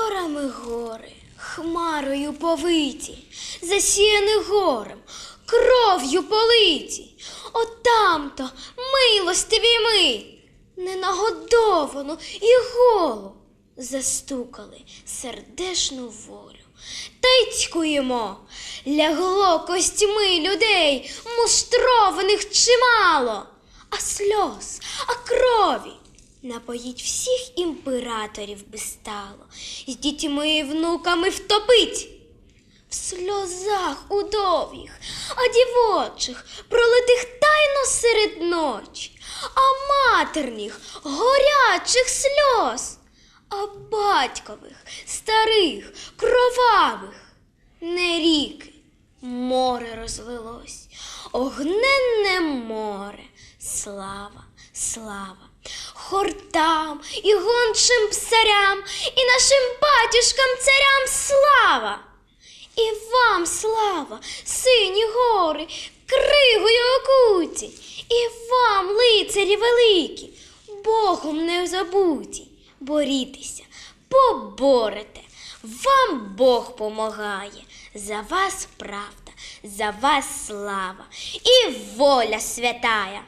Горами гори, хмарою повиті, засіяні горем, кров'ю политі. Отам-то милостиві ми, ненагодовану і голу застукали сердешну волю. Та й цькуємо, лягло костьми людей, мустрованих чимало, а сльоз, а крові напоїть всіх імператорів би стало, з дітьми і внуками втопить. В сльозах удов'їх, а дівочих, пролитих тайно серед ночі, а матерніх, горячих сльоз, а батькових, старих, кровавих, не ріки, море розлилось, огненне море, слава, слава, хортам і гончим псарям, і нашим батюшкам царям слава. І вам слава, сині гори, кригою окуті, і вам, лицарі великі, Богом не забуті, борітеся, поборете, вам Бог помагає, за вас правда, за вас слава і воля святая.